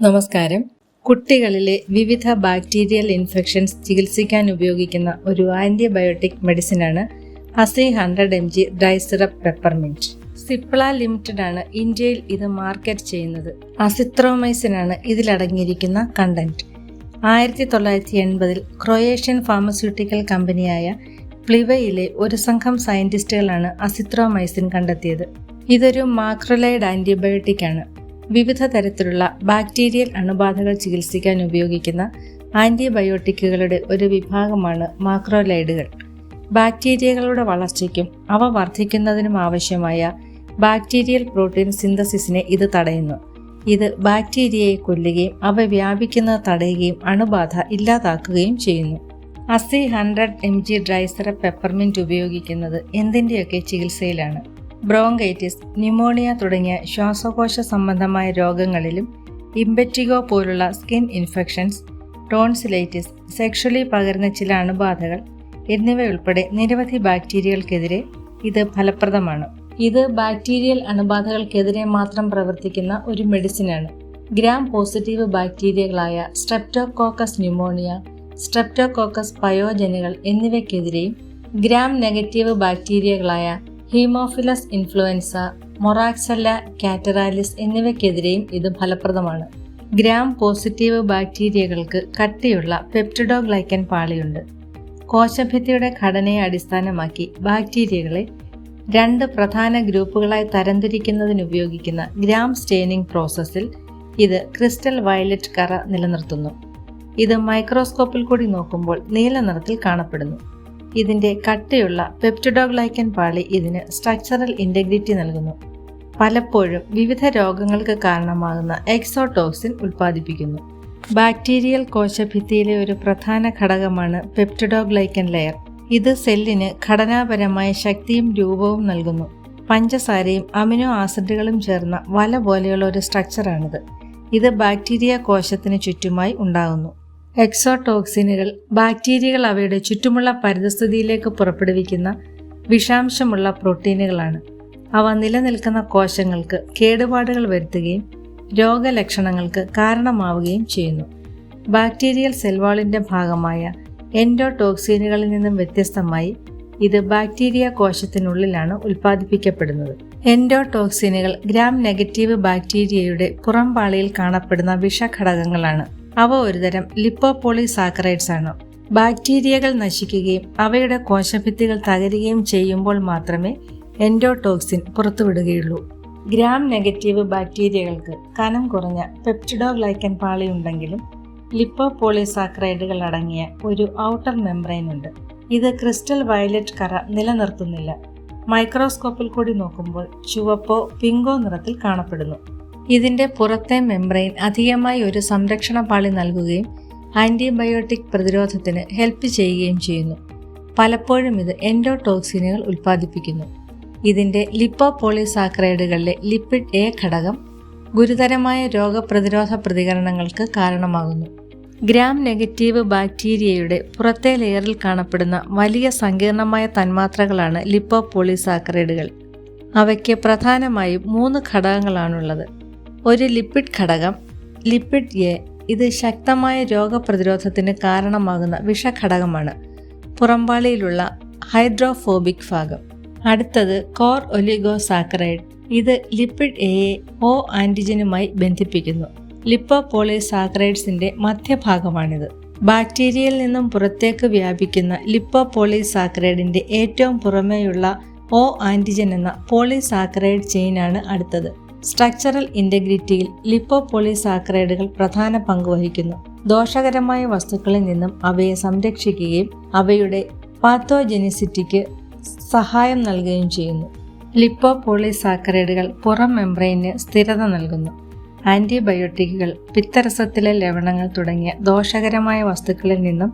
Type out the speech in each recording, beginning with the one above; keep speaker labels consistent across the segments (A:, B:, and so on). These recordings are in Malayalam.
A: നമസ്കാരം. കുട്ടികളിലെ വിവിധ ബാക്ടീരിയൽ ഇൻഫെക്ഷൻസ് ചികിത്സിക്കാൻ ഉപയോഗിക്കുന്ന ഒരു antibiotic മെഡിസിനാണ് Azee hundred M G dry syrup peppermint Cipla limited ആണ് ഇന്ത്യയിൽ ഇത് മാർക്കറ്റ് ചെയ്യുന്നത്. അസിത്രോമൈസിൻ ആണ് ഇതിലടങ്ങിയിരിക്കുന്ന കണ്ടന്റ്. ആയിരത്തി തൊള്ളായിരത്തി എൺപതിൽ ക്രൊയേഷ്യൻ ഫാർമസ്യൂട്ടിക്കൽ കമ്പനിയായ പ്ലിവയിലെ ഒരു സംഘം സയന്റിസ്റ്റുകളാണ് അസിത്രോമൈസിൻ കണ്ടെത്തിയത്. ഇതൊരു മാക്രോലൈഡ് ആന്റിബയോട്ടിക് ആണ്. വിവിധ തരത്തിലുള്ള ബാക്ടീരിയൽ അണുബാധകൾ ചികിത്സിക്കാൻ ഉപയോഗിക്കുന്ന ആന്റിബയോട്ടിക്കുകളുടെ ഒരു വിഭാഗമാണ് മാക്രോലൈഡുകൾ. ബാക്ടീരിയകളുടെ വളർച്ചയ്ക്കും അവ വർദ്ധിക്കുന്നതിനും ആവശ്യമായ ബാക്ടീരിയൽ പ്രോട്ടീൻ സിന്തസിസിനെ ഇത് തടയുന്നു. ഇത് ബാക്ടീരിയയെ കൊല്ലുകയും അവ വ്യാപിക്കുന്നത് തടയുകയും അണുബാധ ഇല്ലാതാക്കുകയും ചെയ്യുന്നു. അസി ഹൺഡ്രഡ് എം ജി ഡ്രൈസറ പെപ്പർമിന്റ് ഉപയോഗിക്കുന്നത് എന്തിന്റെയൊക്കെ ചികിത്സയിലാണ്? ബ്രോങ്കൈറ്റിസ് ന്യൂമോണിയ തുടങ്ങിയ ശ്വാസകോശ സംബന്ധമായ രോഗങ്ങളിലും ഇമ്പറ്റിഗോ പോലുള്ള സ്കിൻ ഇൻഫെക്ഷൻസ് ടോൺസിലൈറ്റിസ് സെക്ഷലി പകരുന്ന ചില അണുബാധകൾ എന്നിവയുൾപ്പെടെ നിരവധി ബാക്ടീരിയകൾക്കെതിരെ ഇത് ഫലപ്രദമാണ്. ഇത് ബാക്ടീരിയൽ അണുബാധകൾക്കെതിരെ മാത്രം പ്രവർത്തിക്കുന്ന ഒരു മെഡിസിനാണ്. ഗ്രാം പോസിറ്റീവ് ബാക്ടീരിയകളായ സ്ട്രെപ്റ്റോകോക്കസ് ന്യൂമോണിയ സ്ട്രെപ്റ്റോകോക്കസ് പയോജനുകൾ എന്നിവയ്ക്കെതിരെയും ഗ്രാം നെഗറ്റീവ് ബാക്ടീരിയകളായ ഹീമോഫിലസ് ഇൻഫ്ലുവൻസ മൊറാക്സല്ല കാറ്ററാലിസ് എന്നിവയ്ക്കെതിരെയും ഇത് ഫലപ്രദമാണ്. ഗ്രാം പോസിറ്റീവ് ബാക്ടീരിയകൾക്ക് കട്ടിയുള്ള പെപ്റ്റിഡോഗ്ലൈക്കൻ പാളിയുണ്ട്. കോശഭിത്തിയുടെ ഘടനയെ അടിസ്ഥാനമാക്കി ബാക്ടീരിയകളെ രണ്ട് പ്രധാന ഗ്രൂപ്പുകളായി തരംതിരിക്കുന്നതിന് ഉപയോഗിക്കുന്ന ഗ്രാം സ്റ്റെയിനിങ് പ്രോസസ്സിൽ ഇത് ക്രിസ്റ്റൽ വയലറ്റ് കറ നിലനിർത്തുന്നു. ഇത് മൈക്രോസ്കോപ്പിൽ കൂടി നോക്കുമ്പോൾ നീല നിറത്തിൽ കാണപ്പെടുന്നു. ഇതിന്റെ കട്ടിയുള്ള പെപ്റ്റഡോഗ്ലൈക്കൻ പാളി ഇതിന് സ്ട്രക്ചറൽ ഇന്റഗ്രിറ്റി നൽകുന്നു. പലപ്പോഴും വിവിധ രോഗങ്ങൾക്ക് കാരണമാകുന്ന എക്സോടോക്സിൻ ഉൽപ്പാദിപ്പിക്കുന്നു. ബാക്ടീരിയൽ കോശഭിത്തിയിലെ ഒരു പ്രധാന ഘടകമാണ് പെപ്റ്റഡോഗ്ലൈക്കൻ ലെയർ ഇത് സെല്ലിന് ഘടനാപരമായ ശക്തിയും രൂപവും നൽകുന്നു. പഞ്ചസാരയും അമിനോ ആസിഡുകളും ചേർന്ന വല പോലെയുള്ള ഒരു സ്ട്രക്ചറാണിത് ഇത് ബാക്ടീരിയ കോശത്തിന് ചുറ്റുമായി ഉണ്ടാകുന്നു. എക്സോടോക്സിനുകൾ ബാക്ടീരിയകൾ അവയുടെ ചുറ്റുമുള്ള പരിതസ്ഥിതിയിലേക്ക് പുറപ്പെടുവിക്കുന്ന വിഷാംശമുള്ള പ്രോട്ടീനുകളാണ്. അവ നിലനിൽക്കുന്ന കോശങ്ങൾക്ക് കേടുപാടുകൾ വരുത്തുകയും രോഗലക്ഷണങ്ങൾക്ക് കാരണമാവുകയും ചെയ്യുന്നു. ബാക്ടീരിയൽ സെൽവാളിന്റെ ഭാഗമായ എൻഡോടോക്സിനുകളിൽ നിന്നും വ്യത്യസ്തമായി ഇത് ബാക്ടീരിയ കോശത്തിനുള്ളിലാണ് ഉൽപ്പാദിപ്പിക്കപ്പെടുന്നത്. എൻഡോടോക്സിനുകൾ ഗ്രാം നെഗറ്റീവ് ബാക്ടീരിയയുടെ പുറംപാളിയിൽ കാണപ്പെടുന്ന വിഷഘടകങ്ങളാണ്. അവ ഒരുതരം ലിപ്പോപോളിസാക്കറൈഡ്സ് ആണ് ബാക്ടീരിയകൾ നശിക്കുകയും അവയുടെ കോശഭിത്തികൾ തകരുകയും ചെയ്യുമ്പോൾ മാത്രമേ എൻഡോടോക്സിൻ പുറത്തുവിടുകയുള്ളൂ. ഗ്രാം നെഗറ്റീവ് ബാക്ടീരിയകൾക്ക് കനം കുറഞ്ഞ പെപ്റ്റിഡോഗ്ലൈക്കൻ പാളിയുണ്ടെങ്കിലും ലിപ്പോപോളിസാക്രൈഡുകൾ അടങ്ങിയ ഒരു ഔട്ടർ മെംബ്രെയിൻ ഉണ്ട് ഇത് ക്രിസ്റ്റൽ വയലറ്റ് കറ നിലനിർത്തുന്നില്ല. മൈക്രോസ്കോപ്പിൽ കൂടി നോക്കുമ്പോൾ ചുവപ്പോ പിങ്കോ നിറത്തിൽ കാണപ്പെടുന്നു. ഇതിന്റെ പുറത്തെ മെംബ്രെയിൻ അധികമായി ഒരു സംരക്ഷണ പാളി നൽകുകയും ആന്റിബയോട്ടിക് പ്രതിരോധത്തിന് ഹെൽപ്പ് ചെയ്യുകയും ചെയ്യുന്നു. പലപ്പോഴും ഇത് എൻഡോടോക്സിനുകൾ ഉൽപ്പാദിപ്പിക്കുന്നു. ഇതിന്റെ ലിപ്പോപോളിസാക്രൈഡുകളിലെ ലിപ്പിഡ് എ ഘടകം ഗുരുതരമായ രോഗപ്രതിരോധ പ്രതികരണങ്ങൾക്ക് കാരണമാകുന്നു. ഗ്രാം നെഗറ്റീവ് ബാക്ടീരിയയുടെ പുറത്തെ ലെയറിൽ കാണപ്പെടുന്ന വലിയ സങ്കീർണമായ തന്മാത്രകളാണ് ലിപ്പോപോളിസാക്രൈഡുകൾ. അവയ്ക്ക് പ്രധാനമായും മൂന്ന് ഘടകങ്ങളാണുള്ളത്. ഒരു ലിപ്പിഡ് ഘടകം ലിപ്പിഡ് എ ഇത് ശക്തമായ രോഗപ്രതിരോധത്തിന് കാരണമാകുന്ന വിഷഘടകമാണ്. പുറംപാളിയിലുള്ള ഹൈഡ്രോഫോബിക് ഭാഗം. അടുത്തത് കോർ ഒലിഗോസാക്കറൈഡ്. ഇത് ലിപ്പിഡ് എയെ ഓ ആന്റിജനുമായി ബന്ധിപ്പിക്കുന്നു. ലിപ്പോപോളിസാക്കറൈഡ്സിന്റെ മധ്യഭാഗമാണിത്. ബാക്ടീരിയയിൽ നിന്നും പുറത്തേക്ക് വ്യാപിക്കുന്ന ലിപ്പോപോളിസാക്കറൈഡിന്റെ ഏറ്റവും പുറമേയുള്ള ഓ ആന്റിജൻ എന്ന പോളിസാക്കറൈഡ് ചെയിനാണ് അടുത്തത്. സ്ട്രക്ചറൽ ഇന്റഗ്രിറ്റിയിൽ ലിപ്പോപോളിസാക്കറൈഡുകൾ പ്രധാന പങ്ക് വഹിക്കുന്നു. ദോഷകരമായ വസ്തുക്കളിൽ നിന്നും അവയെ സംരക്ഷിക്കുകയും അവയുടെ പാത്തോജെനിസിറ്റിക്ക് സഹായം നൽകുകയും ചെയ്യുന്നു. ലിപ്പോപോളിസാക്കറൈഡുകൾ പുറം മെംബ്രെയിന് സ്ഥിരത നൽകുന്നു. ആന്റിബയോട്ടിക്കുകൾ പിത്തരസത്തിലെ ലവണങ്ങൾ തുടങ്ങിയ ദോഷകരമായ വസ്തുക്കളിൽ നിന്നും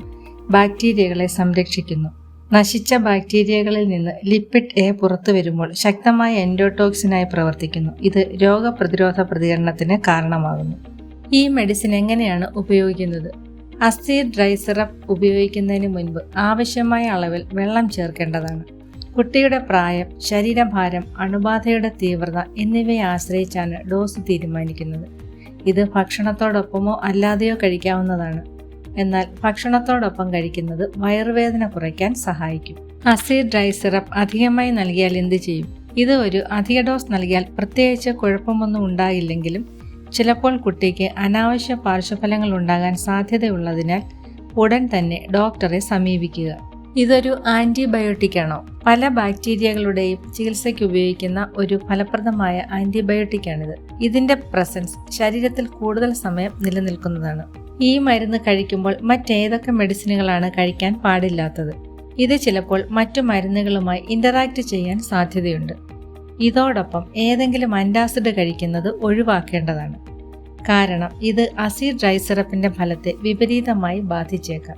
A: ബാക്ടീരിയകളെ സംരക്ഷിക്കുന്നു. നശിച്ച ബാക്ടീരിയകളിൽ നിന്ന് ലിപ്പിഡ് എ പുറത്തു വരുമ്പോൾ ശക്തമായ എൻഡോടോക്സിനായി പ്രവർത്തിക്കുന്നു. ഇത് രോഗപ്രതിരോധ പ്രതികരണത്തിന് കാരണമാകുന്നു. ഈ മെഡിസിൻ എങ്ങനെയാണ് ഉപയോഗിക്കുന്നത്? അസ്ഥി ഡ്രൈ സിറപ്പ് ഉപയോഗിക്കുന്നതിന് മുൻപ് ആവശ്യമായ അളവിൽ വെള്ളം ചേർക്കേണ്ടതാണ്. കുട്ടിയുടെ പ്രായം ശരീരഭാരം അണുബാധയുടെ തീവ്രത എന്നിവയെ ആശ്രയിച്ചാണ് ഡോസ് തീരുമാനിക്കുന്നത്. ഇത് ഭക്ഷണത്തോടൊപ്പമോ അല്ലാതെയോ കഴിക്കാവുന്നതാണ്. എന്നാൽ ഭക്ഷണത്തോടൊപ്പം കഴിക്കുന്നത് വയറുവേദന കുറയ്ക്കാൻ സഹായിക്കും. അസിഡ് ഡ്രൈ സിറപ്പ് അധികമായി നൽകിയാൽ എന്ത് ചെയ്യും? ഇത് ഒരു അധിക ഡോസ് നൽകിയാൽ പ്രത്യേകിച്ച് കുഴപ്പമൊന്നും ഉണ്ടായില്ലെങ്കിലും ചിലപ്പോൾ കുട്ടിക്ക് അനാവശ്യ പാർശ്വഫലങ്ങൾ ഉണ്ടാകാൻ സാധ്യതയുള്ളതിനാൽ ഉടൻ തന്നെ ഡോക്ടറെ സമീപിക്കുക. ഇതൊരു ആന്റിബയോട്ടിക് ആണോ? പല ബാക്ടീരിയകളുടെയും ചികിത്സയ്ക്ക് ഉപയോഗിക്കുന്ന ഒരു ഫലപ്രദമായ ആന്റിബയോട്ടിക് ആണിത്. ഇതിന്റെ പ്രസൻസ് ശരീരത്തിൽ കൂടുതൽ സമയം നിലനിൽക്കുന്നതാണ്. ഈ മരുന്ന് കഴിക്കുമ്പോൾ മറ്റേതൊക്കെ മെഡിസിനുകളാണ് കഴിക്കാൻ പാടില്ലാത്തത്. ഇത് ചിലപ്പോൾ മറ്റു മരുന്നുകളുമായി ഇന്ററാക്ട് ചെയ്യാൻ സാധ്യതയുണ്ട്. ഇതോടൊപ്പം ഏതെങ്കിലും അന്റാസിഡ് കഴിക്കുന്നത് ഒഴിവാക്കേണ്ടതാണ്. കാരണം ഇത് അസീഡ് ഡ്രൈ സിറപ്പിന്റെ ഫലത്തെ വിപരീതമായി ബാധിച്ചേക്കാം.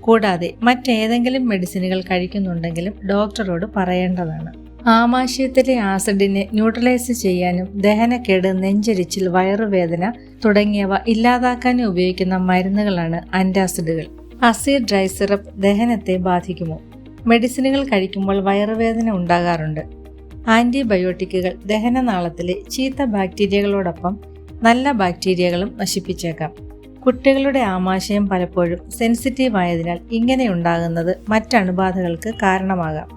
A: കൂടാതെ മറ്റേതെങ്കിലും മെഡിസിനുകൾ കഴിക്കുന്നുണ്ടെങ്കിലും ഡോക്ടറോട് പറയേണ്ടതാണ്. ആമാശയത്തിലെ ആസിഡിനെ ന്യൂട്രലൈസ് ചെയ്യാനും ദഹനക്കേട് നെഞ്ചരിച്ചിൽ വയറുവേദന തുടങ്ങിയവ ഇല്ലാതാക്കാൻ ഉപയോഗിക്കുന്ന മരുന്നുകളാണ് ആന്റാസിഡുകൾ. അസീഡ് ഡ്രൈ സിറപ്പ് ദഹനത്തെ ബാധിക്കുമോ? മെഡിസിനുകൾ കഴിക്കുമ്പോൾ വയറുവേദന ഉണ്ടാകാറുണ്ട്. ആന്റിബയോട്ടിക്കുകൾ ദഹനനാളത്തിലെ ചീത്ത ബാക്ടീരിയകളോടൊപ്പം നല്ല ബാക്ടീരിയകളും നശിപ്പിച്ചേക്കാം. കുട്ടികളുടെ ആമാശയം പലപ്പോഴും സെൻസിറ്റീവ് ആയതിനാൽ ഇങ്ങനെയുണ്ടാകുന്നത് മറ്റണുബാധകൾക്ക് കാരണമാകാം.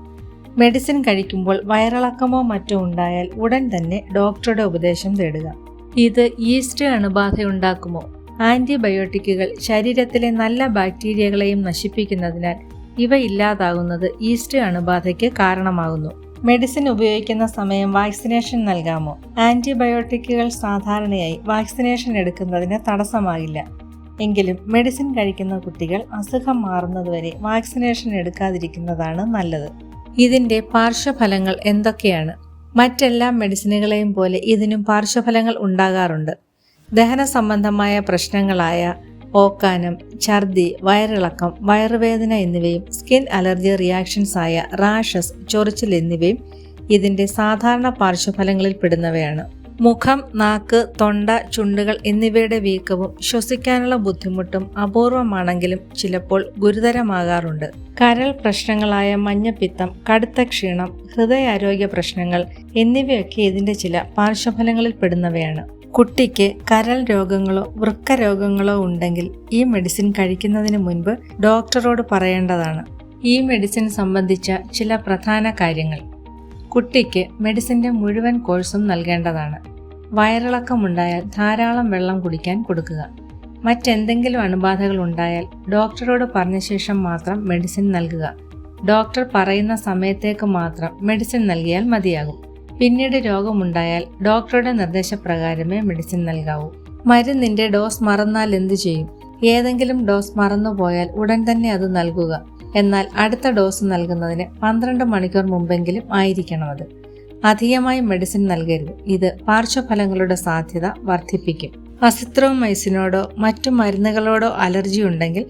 A: മെഡിസിൻ കഴിക്കുമ്പോൾ വയറിളക്കമോ മറ്റോ ഉണ്ടായാൽ ഉടൻ തന്നെ ഡോക്ടറുടെ ഉപദേശം തേടുക. ഇത് ഈസ്റ്റ് അണുബാധ ഉണ്ടാക്കുമോ ആന്റിബയോട്ടിക്കുകൾ ശരീരത്തിലെ നല്ല ബാക്ടീരിയകളെയും നശിപ്പിക്കുന്നതിനാൽ ഇവ ഇല്ലാതാകുന്നത് ഈസ്റ്റ് അണുബാധയ്ക്ക് കാരണമാകുന്നു. മെഡിസിൻ ഉപയോഗിക്കുന്ന സമയം വാക്സിനേഷൻ നൽകാമോ? ആന്റിബയോട്ടിക്കുകൾ സാധാരണയായി വാക്സിനേഷൻ എടുക്കുന്നതിന് തടസ്സമാകില്ല. എങ്കിലും മെഡിസിൻ കഴിക്കുന്ന കുട്ടികൾ അസുഖം മാറുന്നതുവരെ വാക്സിനേഷൻ എടുക്കാതിരിക്കുന്നതാണ് നല്ലത്. ഇതിന്റെ പാർശ്വഫലങ്ങൾ എന്തൊക്കെയാണ്? മറ്റെല്ലാ മെഡിസിനുകളെയും പോലെ ഇതിനും പാർശ്വഫലങ്ങൾ ഉണ്ടാകാറുണ്ട്. ദഹന സംബന്ധമായ പ്രശ്നങ്ങളായ ഓക്കാനം ഛർദി വയറിളക്കം വയറുവേദന എന്നിവയും സ്കിൻ അലർജി റിയാക്ഷൻസ് ആയ റാഷസ് ചൊറിച്ചിൽ എന്നിവയും ഇതിന്റെ സാധാരണ പാർശ്വഫലങ്ങളിൽ പെടുന്നവയാണ്. മുഖം നാക്ക് തൊണ്ട ചുണ്ടുകൾ എന്നിവയുടെ വീക്കവും ശ്വസിക്കാനുള്ള ബുദ്ധിമുട്ടും അപൂർവമാണെങ്കിലും ചിലപ്പോൾ ഗുരുതരമാകാറുണ്ട്. കരൾ പ്രശ്നങ്ങളായ മഞ്ഞപ്പിത്തം കടുത്ത ക്ഷീണം ഹൃദയാരോഗ്യ പ്രശ്നങ്ങൾ എന്നിവയൊക്കെ ഇതിന്റെ ചില പാർശ്വഫലങ്ങളിൽ പെടുന്നവയാണ്. കുട്ടിക്ക് കരൾ രോഗങ്ങളോ വൃക്ക രോഗങ്ങളോ ഉണ്ടെങ്കിൽ ഈ മെഡിസിൻ കഴിക്കുന്നതിന് മുൻപ് ഡോക്ടറോട് പറയേണ്ടതാണ്. ഈ മെഡിസിൻ സംബന്ധിച്ച ചില പ്രധാന കാര്യങ്ങൾ. കുട്ടിക്ക് മെഡിസിന്റെ മുഴുവൻ കോഴ്സും നൽകേണ്ടതാണ്. വയറിളക്കമുണ്ടായാൽ ധാരാളം വെള്ളം കുടിക്കാൻ കൊടുക്കുക. മറ്റെന്തെങ്കിലും അണുബാധകൾ ഉണ്ടായാൽ ഡോക്ടറോട് പറഞ്ഞ ശേഷം മാത്രം മെഡിസിൻ നൽകുക. ഡോക്ടർ പറയുന്ന സമയത്തേക്ക് മാത്രം മെഡിസിൻ നൽകിയാൽ മതിയാകും. പിന്നീട് രോഗമുണ്ടായാൽ ഡോക്ടറുടെ നിർദ്ദേശപ്രകാരമേ മെഡിസിൻ നൽകാവൂ. മരുന്നിന്റെ ഡോസ് മറന്നാൽ എന്തു ചെയ്യും? ഏതെങ്കിലും ഡോസ് മറന്നുപോയാൽ ഉടൻ തന്നെ അത് നൽകുക. എന്നാൽ അടുത്ത ഡോസ് നൽകുന്നതിന് പന്ത്രണ്ട് മണിക്കൂർ മുമ്പെങ്കിലും ആയിരിക്കണം അത്. അധികമായി മെഡിസിൻ നൽകരുത്. ഇത് പാർശ്വഫലങ്ങളുടെ സാധ്യത വർദ്ധിപ്പിക്കും. അസിത്രോമൈസിനോടോ മറ്റു മരുന്നുകളോടോ അലർജി ഉണ്ടെങ്കിൽ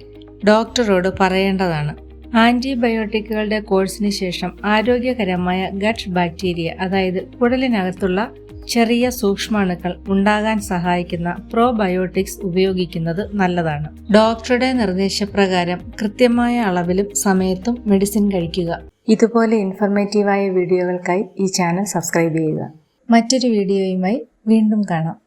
A: ഡോക്ടറോട് പറയേണ്ടതാണ്. ആന്റിബയോട്ടിക്കുകളുടെ കോഴ്സിന് ശേഷം ആരോഗ്യകരമായ ഗട്ട് ബാക്ടീരിയ അതായത് കുടലിനകത്തുള്ള ചെറിയ സൂക്ഷ്മാണുക്കൾ ഉണ്ടാകാൻ സഹായിക്കുന്ന പ്രോബയോട്ടിക്സ് ഉപയോഗിക്കുന്നത് നല്ലതാണ്. ഡോക്ടറുടെ നിർദ്ദേശപ്രകാരം കൃത്യമായ അളവിലും സമയത്തും മെഡിസിൻ കഴിക്കുക. ഇതുപോലെ ഇൻഫർമേറ്റീവായ വീഡിയോകൾക്കായി ഈ ചാനൽ സബ്സ്ക്രൈബ് ചെയ്യുക. മറ്റൊരു വീഡിയോയുമായി വീണ്ടും കാണാം.